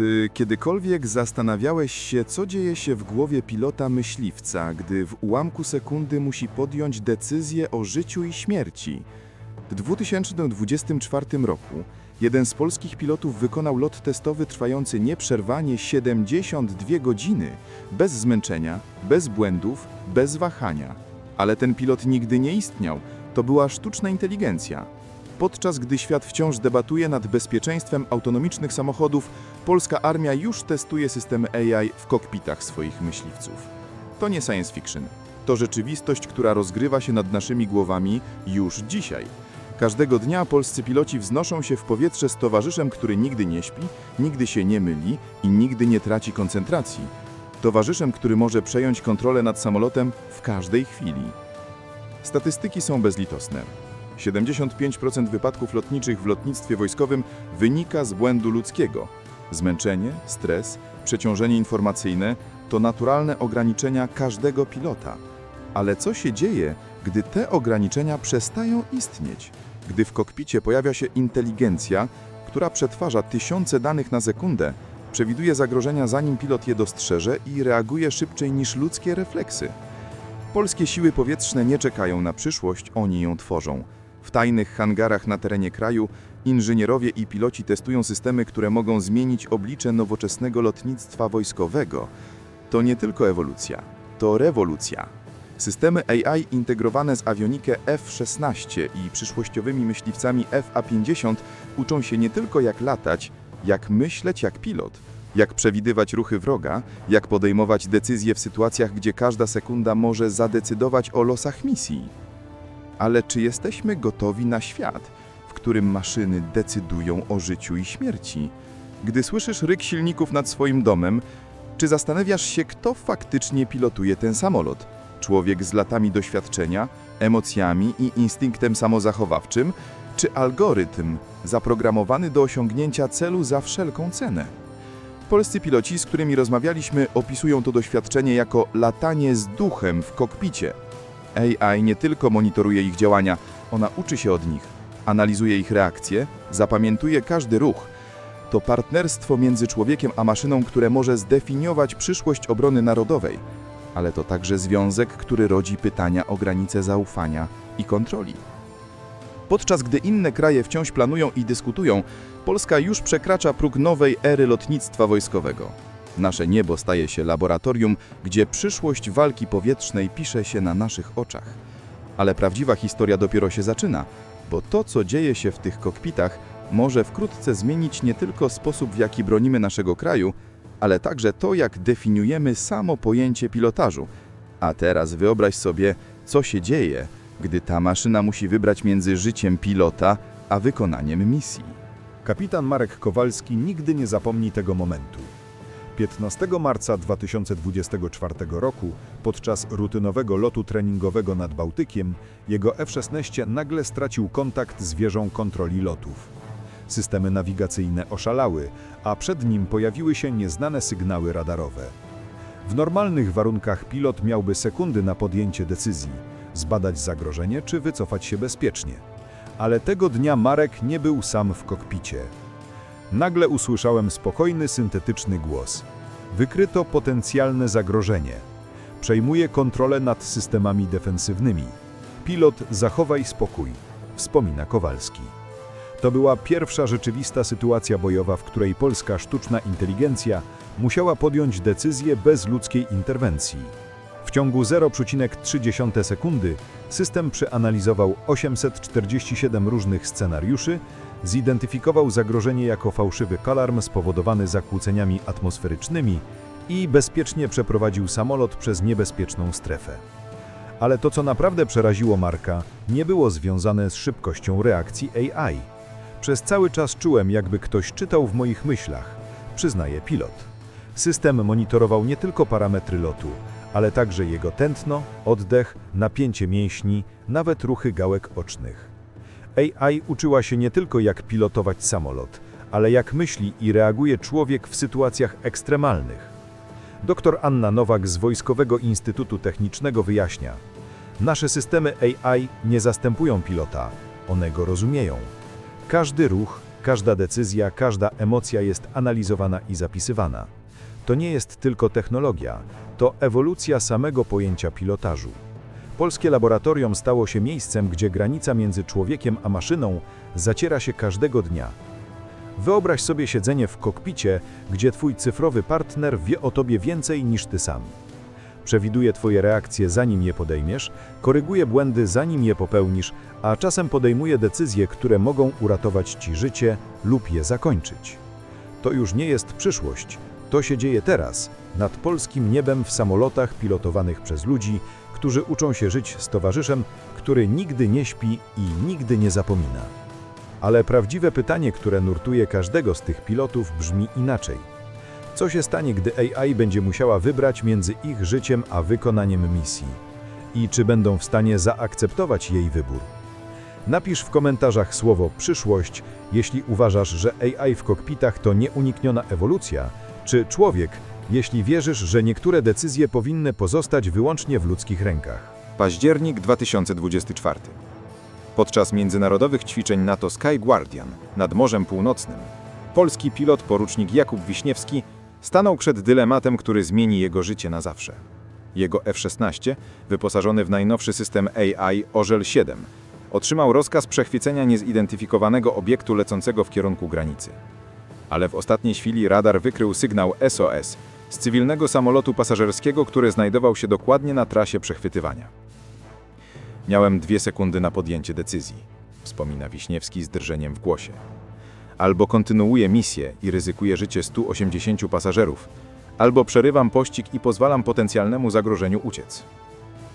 Czy kiedykolwiek zastanawiałeś się, co dzieje się w głowie pilota myśliwca, gdy w ułamku sekundy musi podjąć decyzję o życiu i śmierci? W 2024 roku jeden z polskich pilotów wykonał lot testowy trwający nieprzerwanie 72 godziny, bez zmęczenia, bez błędów, bez wahania. Ale ten pilot nigdy nie istniał, to była sztuczna inteligencja. Podczas gdy świat wciąż debatuje nad bezpieczeństwem autonomicznych samochodów, polska armia już testuje systemy AI w kokpitach swoich myśliwców. To nie science fiction. To rzeczywistość, która rozgrywa się nad naszymi głowami już dzisiaj. Każdego dnia polscy piloci wznoszą się w powietrze z towarzyszem, który nigdy nie śpi, nigdy się nie myli i nigdy nie traci koncentracji. Towarzyszem, który może przejąć kontrolę nad samolotem w każdej chwili. Statystyki są bezlitosne. 75% wypadków lotniczych w lotnictwie wojskowym wynika z błędu ludzkiego. Zmęczenie, stres, przeciążenie informacyjne to naturalne ograniczenia każdego pilota. Ale co się dzieje, gdy te ograniczenia przestają istnieć? Gdy w kokpicie pojawia się inteligencja, która przetwarza tysiące danych na sekundę, przewiduje zagrożenia zanim pilot je dostrzeże i reaguje szybciej niż ludzkie refleksy. Polskie siły powietrzne nie czekają na przyszłość, oni ją tworzą. W tajnych hangarach na terenie kraju inżynierowie i piloci testują systemy, które mogą zmienić oblicze nowoczesnego lotnictwa wojskowego. To nie tylko ewolucja, to rewolucja. Systemy AI integrowane z awionikę F-16 i przyszłościowymi myśliwcami FA-50 uczą się nie tylko jak latać, jak myśleć jak pilot, jak przewidywać ruchy wroga, jak podejmować decyzje w sytuacjach, gdzie każda sekunda może zadecydować o losach misji. Ale czy jesteśmy gotowi na świat, w którym maszyny decydują o życiu i śmierci? Gdy słyszysz ryk silników nad swoim domem, czy zastanawiasz się, kto faktycznie pilotuje ten samolot? Człowiek z latami doświadczenia, emocjami i instynktem samozachowawczym, czy algorytm zaprogramowany do osiągnięcia celu za wszelką cenę? Polscy piloci, z którymi rozmawialiśmy, opisują to doświadczenie jako latanie z duchem w kokpicie. AI nie tylko monitoruje ich działania, ona uczy się od nich, analizuje ich reakcje, zapamiętuje każdy ruch. To partnerstwo między człowiekiem a maszyną, które może zdefiniować przyszłość obrony narodowej, ale to także związek, który rodzi pytania o granice zaufania i kontroli. Podczas gdy inne kraje wciąż planują i dyskutują, Polska już przekracza próg nowej ery lotnictwa wojskowego. Nasze niebo staje się laboratorium, gdzie przyszłość walki powietrznej pisze się na naszych oczach. Ale prawdziwa historia dopiero się zaczyna, bo to, co dzieje się w tych kokpitach, może wkrótce zmienić nie tylko sposób, w jaki bronimy naszego kraju, ale także to, jak definiujemy samo pojęcie pilotażu. A teraz wyobraź sobie, co się dzieje, gdy ta maszyna musi wybrać między życiem pilota a wykonaniem misji. Kapitan Marek Kowalski nigdy nie zapomni tego momentu. 15 marca 2024 roku, podczas rutynowego lotu treningowego nad Bałtykiem, jego F-16 nagle stracił kontakt z wieżą kontroli lotów. Systemy nawigacyjne oszalały, a przed nim pojawiły się nieznane sygnały radarowe. W normalnych warunkach pilot miałby sekundy na podjęcie decyzji, zbadać zagrożenie czy wycofać się bezpiecznie. Ale tego dnia Marek nie był sam w kokpicie. Nagle usłyszałem spokojny, syntetyczny głos. Wykryto potencjalne zagrożenie. Przejmuje kontrolę nad systemami defensywnymi. Pilot, zachowaj spokój, wspomina Kowalski. To była pierwsza rzeczywista sytuacja bojowa, w której polska sztuczna inteligencja musiała podjąć decyzję bez ludzkiej interwencji. W ciągu 0,3 sekundy system przeanalizował 847 różnych scenariuszy, zidentyfikował zagrożenie jako fałszywy alarm spowodowany zakłóceniami atmosferycznymi i bezpiecznie przeprowadził samolot przez niebezpieczną strefę. Ale to, co naprawdę przeraziło Marka, nie było związane z szybkością reakcji AI. Przez cały czas czułem, jakby ktoś czytał w moich myślach, przyznaje pilot. System monitorował nie tylko parametry lotu, ale także jego tętno, oddech, napięcie mięśni, nawet ruchy gałek ocznych. AI uczyła się nie tylko jak pilotować samolot, ale jak myśli i reaguje człowiek w sytuacjach ekstremalnych. Dr Anna Nowak z Wojskowego Instytutu Technicznego wyjaśnia: Nasze systemy AI nie zastępują pilota, one go rozumieją. Każdy ruch, Każda decyzja, każda emocja jest analizowana i zapisywana. To nie jest tylko technologia, to ewolucja samego pojęcia pilotażu. Polskie laboratorium stało się miejscem, gdzie granica między człowiekiem a maszyną zaciera się każdego dnia. Wyobraź sobie siedzenie w kokpicie, gdzie twój cyfrowy partner wie o tobie więcej niż ty sam. Przewiduje twoje reakcje zanim je podejmiesz, koryguje błędy zanim je popełnisz, a czasem podejmuje decyzje, które mogą uratować ci życie lub je zakończyć. To już nie jest przyszłość, to się dzieje teraz, nad polskim niebem w samolotach pilotowanych przez ludzi, którzy uczą się żyć z towarzyszem, który nigdy nie śpi i nigdy nie zapomina. Ale prawdziwe pytanie, które nurtuje każdego z tych pilotów, brzmi inaczej. Co się stanie, gdy AI będzie musiała wybrać między ich życiem a wykonaniem misji? I czy będą w stanie zaakceptować jej wybór? Napisz w komentarzach słowo przyszłość, jeśli uważasz, że AI w kokpitach to nieunikniona ewolucja, czy człowiek, jeśli wierzysz, że niektóre decyzje powinny pozostać wyłącznie w ludzkich rękach. Październik 2024. Podczas międzynarodowych ćwiczeń NATO Sky Guardian nad Morzem Północnym, polski pilot porucznik Jakub Wiśniewski stanął przed dylematem, który zmieni jego życie na zawsze. Jego F-16, wyposażony w najnowszy system AI Orzel 7, otrzymał rozkaz przechwycenia niezidentyfikowanego obiektu lecącego w kierunku granicy. Ale w ostatniej chwili radar wykrył sygnał SOS z cywilnego samolotu pasażerskiego, który znajdował się dokładnie na trasie przechwytywania. Miałem dwie sekundy na podjęcie decyzji, wspomina Wiśniewski z drżeniem w głosie. Albo kontynuuję misję i ryzykuję życie 180 pasażerów, albo przerywam pościg i pozwalam potencjalnemu zagrożeniu uciec.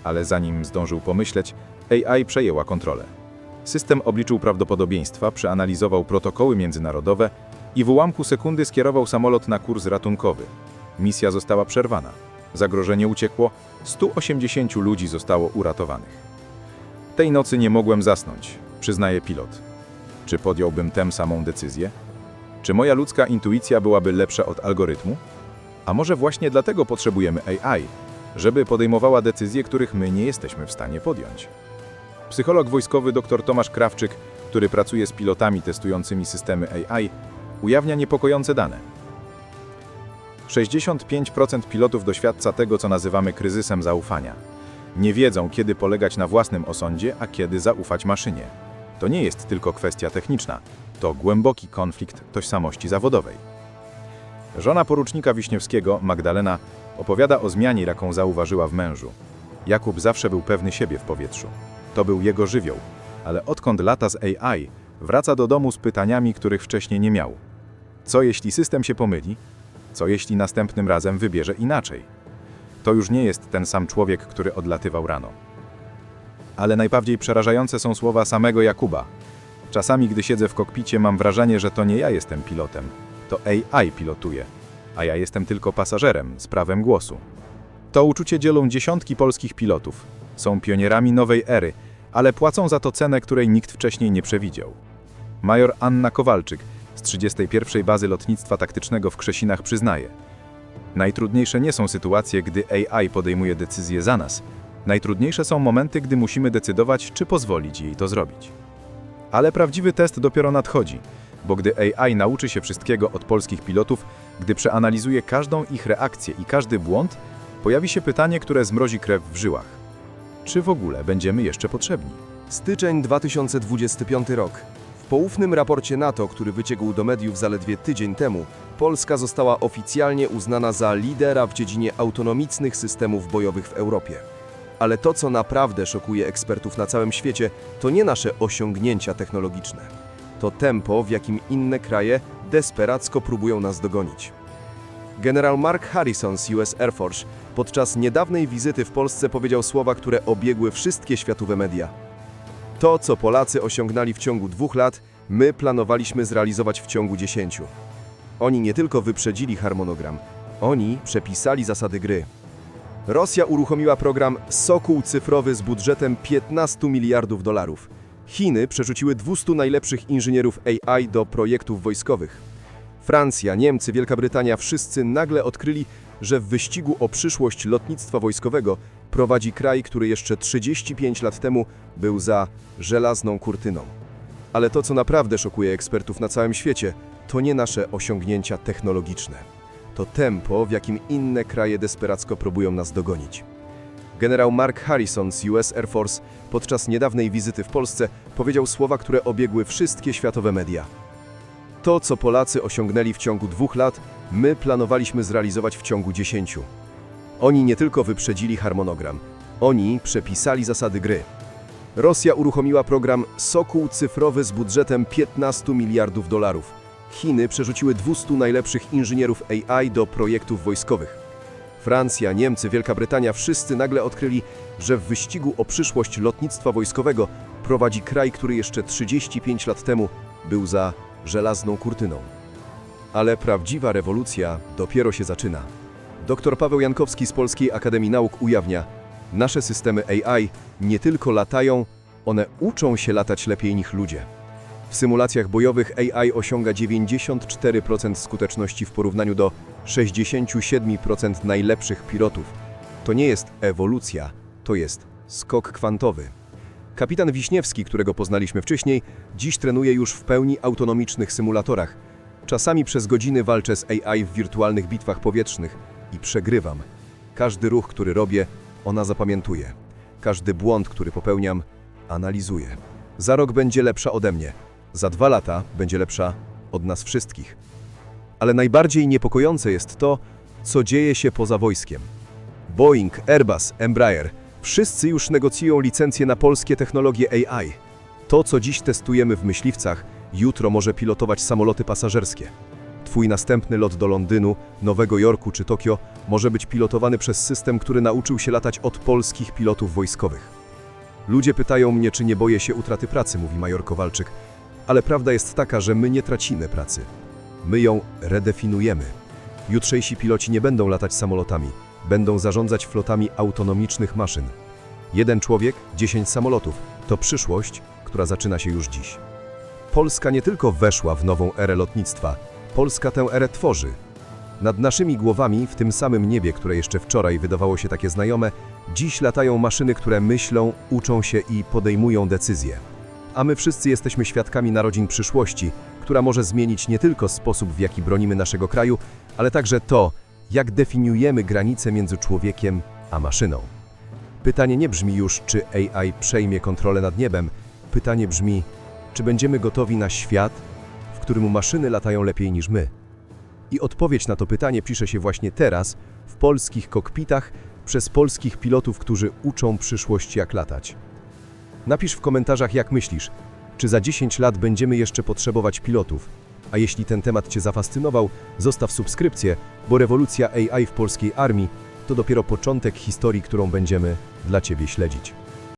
Ale zanim zdążył pomyśleć, AI przejęła kontrolę. System obliczył prawdopodobieństwa, przeanalizował protokoły międzynarodowe i w ułamku sekundy skierował samolot na kurs ratunkowy. Misja została przerwana. Zagrożenie uciekło, 180 ludzi zostało uratowanych. Tej nocy nie mogłem zasnąć, przyznaje pilot. Czy podjąłbym tę samą decyzję? Czy moja ludzka intuicja byłaby lepsza od algorytmu? A może właśnie dlatego potrzebujemy AI, żeby podejmowała decyzje, których my nie jesteśmy w stanie podjąć? Psycholog wojskowy dr Tomasz Krawczyk, który pracuje z pilotami testującymi systemy AI, ujawnia niepokojące dane. 65% pilotów doświadcza tego, co nazywamy kryzysem zaufania. Nie wiedzą, kiedy polegać na własnym osądzie, a kiedy zaufać maszynie. To nie jest tylko kwestia techniczna, to głęboki konflikt tożsamości zawodowej. Żona porucznika Wiśniewskiego, Magdalena, opowiada o zmianie, jaką zauważyła w mężu. Jakub zawsze był pewny siebie w powietrzu. To był jego żywioł, ale odkąd lata z AI, wraca do domu z pytaniami, których wcześniej nie miał. Co jeśli system się pomyli? Co jeśli następnym razem wybierze inaczej? To już nie jest ten sam człowiek, który odlatywał rano. Ale najbardziej przerażające są słowa samego Jakuba. Czasami, gdy siedzę w kokpicie, mam wrażenie, że to nie ja jestem pilotem, to AI pilotuje, a ja jestem tylko pasażerem z prawem głosu. To uczucie dzielą dziesiątki polskich pilotów. Są pionierami nowej ery, ale płacą za to cenę, której nikt wcześniej nie przewidział. Major Anna Kowalczyk z 31. Bazy Lotnictwa Taktycznego w Krzesinach przyznaje: Najtrudniejsze nie są sytuacje, gdy AI podejmuje decyzje za nas. Najtrudniejsze są momenty, gdy musimy decydować, czy pozwolić jej to zrobić. Ale prawdziwy test dopiero nadchodzi, bo gdy AI nauczy się wszystkiego od polskich pilotów, gdy przeanalizuje każdą ich reakcję i każdy błąd, pojawi się pytanie, które zmrozi krew w żyłach. Czy w ogóle będziemy jeszcze potrzebni? Styczeń 2025 rok. W poufnym raporcie NATO, który wyciekł do mediów zaledwie tydzień temu, Polska została oficjalnie uznana za lidera w dziedzinie autonomicznych systemów bojowych w Europie. Ale to, co naprawdę szokuje ekspertów na całym świecie, to nie nasze osiągnięcia technologiczne. To tempo, w jakim inne kraje desperacko próbują nas dogonić. General Mark Harrison z US Air Force podczas niedawnej wizyty w Polsce powiedział słowa, które obiegły wszystkie światowe media. To, co Polacy osiągnęli w ciągu dwóch lat, my planowaliśmy zrealizować w ciągu dziesięciu. Oni nie tylko wyprzedzili harmonogram, oni przepisali zasady gry. Rosja uruchomiła program Sokół Cyfrowy z budżetem 15 miliardów dolarów. Chiny przerzuciły 200 najlepszych inżynierów AI do projektów wojskowych. Francja, Niemcy, Wielka Brytania wszyscy nagle odkryli, że w wyścigu o przyszłość lotnictwa wojskowego prowadzi kraj, który jeszcze 35 lat temu był za żelazną kurtyną. Ale to, co naprawdę szokuje ekspertów na całym świecie, to nie nasze osiągnięcia technologiczne. To tempo, w jakim inne kraje desperacko próbują nas dogonić. Generał Mark Harrison z US Air Force podczas niedawnej wizyty w Polsce powiedział słowa, które obiegły wszystkie światowe media. To, co Polacy osiągnęli w ciągu dwóch lat, my planowaliśmy zrealizować w ciągu dziesięciu. Oni nie tylko wyprzedzili harmonogram, oni przepisali zasady gry. Rosja uruchomiła program Sokół Cyfrowy z budżetem 15 miliardów dolarów. Chiny przerzuciły 200 najlepszych inżynierów AI do projektów wojskowych. Francja, Niemcy, Wielka Brytania wszyscy nagle odkryli, że w wyścigu o przyszłość lotnictwa wojskowego prowadzi kraj, który jeszcze 35 lat temu był za żelazną kurtyną. Ale prawdziwa rewolucja dopiero się zaczyna. Dr Paweł Jankowski z Polskiej Akademii Nauk ujawnia, nasze systemy AI nie tylko latają, one uczą się latać lepiej niż ludzie. W symulacjach bojowych AI osiąga 94% skuteczności w porównaniu do 67% najlepszych pilotów. To nie jest ewolucja, to jest skok kwantowy. Kapitan Wiśniewski, którego poznaliśmy wcześniej, dziś trenuje już w pełni autonomicznych symulatorach. Czasami przez godziny walczę z AI w wirtualnych bitwach powietrznych i przegrywam. Każdy ruch, który robię, ona zapamiętuje. Każdy błąd, który popełniam, analizuje. Za rok będzie lepsza ode mnie. Za dwa lata będzie lepsza od nas wszystkich. Ale najbardziej niepokojące jest to, co dzieje się poza wojskiem. Boeing, Airbus, Embraer wszyscy już negocjują licencje na polskie technologie AI. To, co dziś testujemy w myśliwcach, jutro może pilotować samoloty pasażerskie. Twój następny lot do Londynu, Nowego Jorku czy Tokio może być pilotowany przez system, który nauczył się latać od polskich pilotów wojskowych. Ludzie pytają mnie, czy nie boję się utraty pracy, mówi major Kowalczyk, ale prawda jest taka, że my nie tracimy pracy. My ją redefiniujemy. Jutrzejsi piloci nie będą latać samolotami, będą zarządzać flotami autonomicznych maszyn. Jeden człowiek, 10 samolotów to przyszłość, która zaczyna się już dziś. Polska nie tylko weszła w nową erę lotnictwa, Polska tę erę tworzy. Nad naszymi głowami, w tym samym niebie, które jeszcze wczoraj wydawało się takie znajome, dziś latają maszyny, które myślą, uczą się i podejmują decyzje. A my wszyscy jesteśmy świadkami narodzin przyszłości, która może zmienić nie tylko sposób, w jaki bronimy naszego kraju, ale także to, jak definiujemy granice między człowiekiem a maszyną. Pytanie nie brzmi już, czy AI przejmie kontrolę nad niebem. Pytanie brzmi, czy będziemy gotowi na świat, którym maszyny latają lepiej niż my. I odpowiedź na to pytanie pisze się właśnie teraz, w polskich kokpitach, przez polskich pilotów, którzy uczą przyszłość jak latać. Napisz w komentarzach, jak myślisz, czy za 10 lat będziemy jeszcze potrzebować pilotów. A jeśli ten temat Cię zafascynował, zostaw subskrypcję, bo rewolucja AI w polskiej armii to dopiero początek historii, którą będziemy dla Ciebie śledzić.